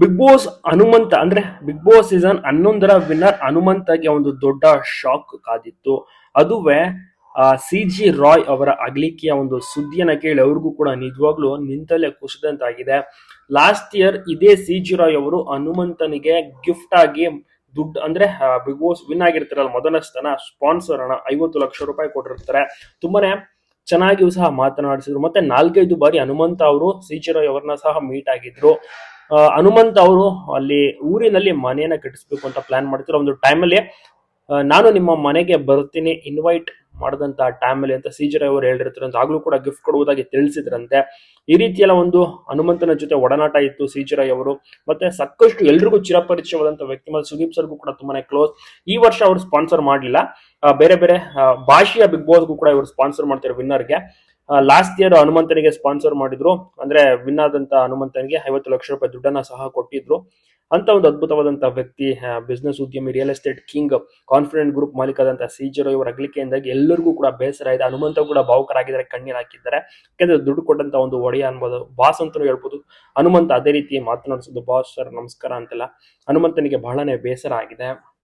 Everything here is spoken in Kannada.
ಬಿಗ್ ಬಾಸ್ ಹನುಮಂತ ಅಂದ್ರೆ ಬಿಗ್ ಬಾಸ್ ಸೀಸನ್ ಹನ್ನೊಂದರ ವಿನ್ನರ್ ಹನುಮಂತಗೆ ಒಂದು ದೊಡ್ಡ ಶಾಕ್ ಕಾದಿತ್ತು. ಅದುವೇ ಸಿ ಜಿ ರಾಯ್ ಅವರ ಅಗಲಿಕೆಯ ಒಂದು ಸುದ್ದಿಯನ್ನ ಕೇಳಿ ಅವ್ರಿಗೂ ಕೂಡ ನಿಜವಾಗ್ಲೂ ನಿಂತಲ್ಲೇ ಕುಸಿದಂತಾಗಿದೆ. ಲಾಸ್ಟ್ ಇಯರ್ ಇದೇ ಸಿ ಜಿ ರಾಯ್ ಅವರು ಹನುಮಂತನಿಗೆ ಗಿಫ್ಟ್ ಆಗಿ ದುಡ್ಡು, ಅಂದ್ರೆ ಬಿಗ್ ಬಾಸ್ ವಿನ್ ಆಗಿರ್ತಾರಲ್ಲ ಮೊದಲ ಸ್ಥಾನ ಸ್ಪಾನ್ಸರ್ ಹಣ ಐವತ್ತು ಲಕ್ಷ ರೂಪಾಯಿ ಕೊಟ್ಟಿರ್ತಾರೆ. ತುಂಬಾನೇ ಚೆನ್ನಾಗಿಯೂ ಸಹ ಮಾತನಾಡಿಸಿದ್ರು. ಮತ್ತೆ ನಾಲ್ಕೈದು ಬಾರಿ ಹನುಮಂತ ಅವರು ಸಿ ಜಿ ರಾಯ್ ಅವರನ್ನ ಸಹ ಮೀಟ್ ಆಗಿದ್ರು. ಹನುಮಂತ್ ಅವರು ಅಲ್ಲಿ ಊರಿನಲ್ಲಿ ಮನೆಯನ್ನ ಕಟ್ಟಿಸ್ಬೇಕು ಅಂತ ಪ್ಲಾನ್ ಮಾಡ್ತಿದ್ರು. ಒಂದು ಟೈಮಲ್ಲಿ ನಾನು ನಿಮ್ಮ ಮನೆಗೆ ಬರ್ತೀನಿ ಇನ್ವೈಟ್ ಮಾಡಿದಂತ ಟೈಮಲ್ಲಿ ಅಂತ ಸಿ ಜಿ ರಾಯ್ ಅವರು ಹೇಳಿರ್ತಾರೆ ಅಂತ ಆಗ್ಲೂ ಕೂಡ ಗಿಫ್ಟ್ ಕೊಡುವುದಾಗಿ ತಿಳಿಸಿದ್ರಂತೆ. ಈ ರೀತಿಯೆಲ್ಲ ಒಂದು ಹನುಮಂತನ ಜೊತೆ ಒಡನಾಟ ಇತ್ತು ಸಿ ಜಿ ರಾಯ್ ಅವರು. ಮತ್ತೆ ಸಾಕಷ್ಟು ಎಲ್ರಿಗೂ ಚಿರಪರಿಚಯವಾದಂತ ವ್ಯಕ್ತಿ ಮತ್ತೆ ಸುದೀಪ್ ಸರ್ಗೂ ಕೂಡ ತುಂಬಾನೇ ಕ್ಲೋಸ್ ಈ ವರ್ಷ ಅವರು ಸ್ಪಾನ್ಸರ್ ಮಾಡಲಿಲ್ಲ. ಬೇರೆ ಬೇರೆ ಭಾಷೆಯ ಬಿಗ್ ಬಾಸ್ಗೂ ಕೂಡ ಇವರು ಸ್ಪಾನ್ಸರ್ ಮಾಡ್ತಾರೆ ವಿನ್ನರ್ಗೆ ಲಾಸ್ಟ್ ಇಯರ್ ಹನುಮಂತನಿಗೆ ಸ್ಪಾನ್ಸರ್ ಮಾಡಿದ್ರು. ಅಂದ್ರೆ ವಿನ್ ಆದಂತ ಹನುಮಂತನಿಗೆ ಐವತ್ತು ಲಕ್ಷ ರೂಪಾಯಿ ದುಡ್ಡನ್ನ ಸಹ ಕೊಟ್ಟಿದ್ರು. ಅಂತ ಒಂದು ಅದ್ಭುತವಾದಂತಹ ವ್ಯಕ್ತಿ ಬಿಸ್ನೆಸ್ ಉದ್ಯಮಿ real estate king Confident Group ಮಾಲೀಕ ಅಂತ ಸೀಜರ್ ಇವರ ಅಗಲಿಕೆಯಿಂದಾಗಿ ಎಲ್ಲರಿಗೂ ಕೂಡ ಬೇಸರ ಇದೆ. ಹನುಮಂತ ಕೂಡ ಭಾವುಕರಾಗಿದ್ದಾರೆ, ಕಣ್ಣೀರ್ ಹಾಕಿದ್ದಾರೆ. ಯಾಕಂದ್ರೆ ದುಡ್ಡು ಕೊಟ್ಟಂತ ಒಂದು ಒಡೆಯ ಅನ್ಬೋದು. ಬಾಸ್ ಅಂತಲೂ ಹೇಳ್ಬೋದು. ಹನುಮಂತ ಅದೇ ರೀತಿ ಮಾತನಾಡಿಸೋದು ಬಾಸ್ ಸರ್ ನಮಸ್ಕಾರ ಅಂತೆಲ್ಲ. ಹನುಮಂತನಿಗೆ ಬಹಳನೇ ಬೇಸರ ಆಗಿದೆ.